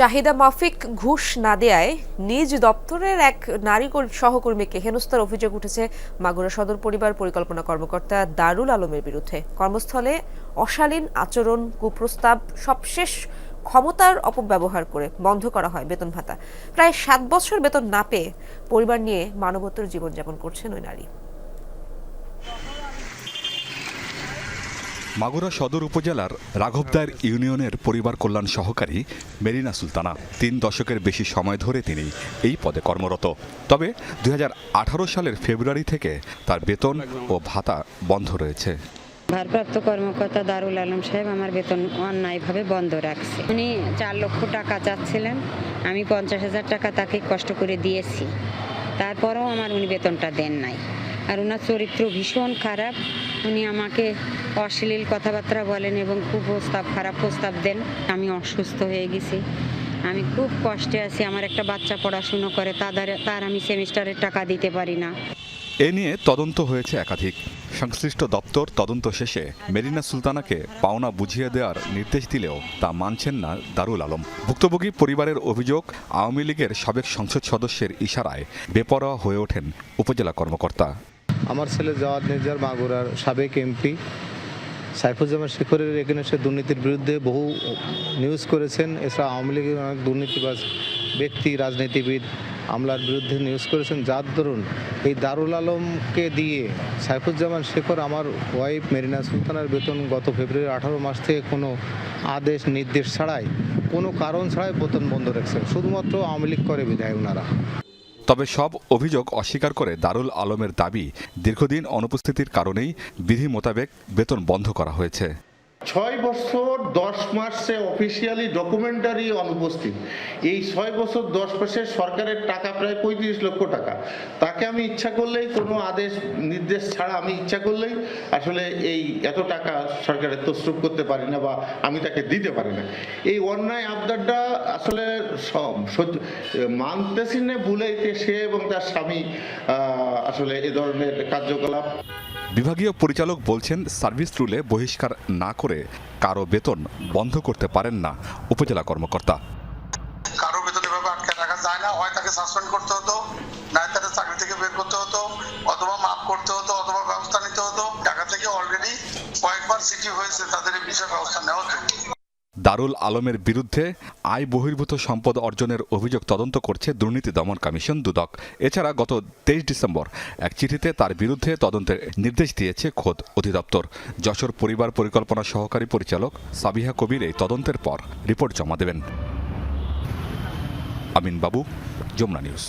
চাহিদা মাফিক ঘুষ না দেয়ায় নিজ দপ্তরের এক নারী সহকর্মীকে হেনস্থার অভিযোগ উঠেছে মাগুরা সদর পরিবার পরিকল্পনা কর্মকর্তা দারুল আলমের বিরুদ্ধে। কর্মস্থলে অশালীন আচরণ, কুপ্রস্তাব, সবশেষ ক্ষমতার অপব্যবহার করে বন্ধ করা হয় বেতন ভাতা। প্রায় সাত বছর বেতন না পেয়ে পরিবার নিয়ে মানবতর জীবনযাপন করছেন ওই নারী। মাগুরা সদর উপজেলার রাঘবদার ইউনিয়নের পরিবার কল্যাণ সহকারী মেরিনা সুলতানা তিন দশকের বেশি সময় ধরে তিনি এই পদে কর্মরত। তবে দু হাজার আঠারো সালের ফেব্রুয়ারি থেকে তার বেতন ও ভাতা বন্ধ রয়েছে। ভারপ্রাপ্ত কর্মকর্তা দারুল আলম সাহেব আমার বেতন অন্যায়ভাবে বন্ধ রাখছে। উনি চার লক্ষ টাকা চাচ্ছিলেন, আমি পঞ্চাশ হাজার টাকা তাকে কষ্ট করে দিয়েছি। তারপরেও আমার উনি বেতনটা দেন নাই। আর ওনার চরিত্র ভীষণ খারাপ। উনি আমাকে অশ্লীল কথাবার্তা বলেন এবং খুব প্রস্তাব, খারাপ প্রস্তাব দেন। আমি অসুস্থ হয়ে গেছি। আমি খুব কষ্টে আছি। আমার একটা বাচ্চা পড়াশুনো করে তাদের তার আমি সেমিস্টারের টাকা দিতে পারি না। এ নিয়ে তদন্ত হয়েছে একাধিক। সংশ্লিষ্ট দপ্তর তদন্ত শেষে মেরিনা সুলতানাকে পাওনা বুঝিয়ে দেওয়ার নির্দেশ দিলেও তা মানছেন না দারুল আলম। ভুক্তভোগী পরিবারের অভিযোগ, আওয়ামী লীগের সাবেক সংসদ সদস্যের ইশারায় বেপরোয়া হয়ে ওঠেন উপজেলা কর্মকর্তা। আমার ছেলে জওয়াদ নির্জার মাগুরার সাবেক এমপি। সাইফুজ্জামান শেখরের এখানে সে দুর্নীতির বিরুদ্ধে বহু নিউজ করেছেন। এছাড়া আওয়ামী লীগের অনেক দুর্নীতিবাজ ব্যক্তি, রাজনীতিবিদ আমলার বিরুদ্ধে নিউজ করেছেন। যার দরুন এই দারুল আলমকে দিয়ে সাইফুজ্জামান শেখর আমার ওয়াইফ মেরিনা সুলতানার বেতন গত ফেব্রুয়ারি আঠারো মাস থেকে কোনো আদেশ, নির্দেশ ছাড়াই, কোনো কারণ ছাড়াই বেতন বন্ধ রেখেছেন। শুধুমাত্র আওয়ামী লীগ করে বিধায় ওনারা। তবে সব অভিযোগ অস্বীকার করে দারুল আলমের দাবি দীর্ঘদিন অনুপস্থিতির কারণেই বিধি মোতাবেক বেতন বন্ধ করা হয়েছে। ছয় বছর, দশ মাসে অফিসিয়ালি ডকুমেন্টারি অনুপস্থিত। এই ছয় বছর, দশ মাসে সরকারের টাকা প্রায় পঁয়ত্রিশ লক্ষ টাকা। তাকে আমি ইচ্ছা করলেই কোনো আদেশ, নির্দেশ ছাড়া আমি ইচ্ছা করলেই আসলে এই এত টাকা সরকারের তসরুপ করতে পারি না বা আমি তাকে দিতে পারি না। এই অন্যায় আবদারটা আসলে মানতেছি না ভুলেইতে সে এবং তার স্বামী আসলে এ ধরনের কার্যকলাপ বিভাগীয় পরিচালক বলছেন, সার্ভিস রুলে বহিষ্কার না করে কারও বেতন বন্ধ করতে পারেন না উপজেলা কর্মকর্তা। কারও বেতন এভাবে আটকে রাখা যায় না, হয় তাকে সাসপেন্ড করতে হতো না তাকে চাকরি থেকে বের করতে হতো, অথবা মাফ করতে হতো, অথবা ব্যবস্থা নিতে হতো। ঢাকা থেকে অলরেডি কয়েকবার সিটি হয়েছে, তাদের এই বিষয়ে ব্যবস্থা নেওয়া হতো দারুল আলমের বিরুদ্ধে আয় বহির্ভূত সম্পদ অর্জনের অভিযোগ তদন্ত করছে দুর্নীতি দমন কমিশন দুদক। এছাড়া গত তেইশ ডিসেম্বর এক চিঠিতে তার বিরুদ্ধে তদন্তের নির্দেশ দিয়েছে খোদ অধিদপ্তর। যশোর পরিবার পরিকল্পনা সহকারী পরিচালক সাবিহা কবির এই তদন্তের পর রিপোর্ট জমা দেবেন। আমিন বাবু যমুনা নিউজ।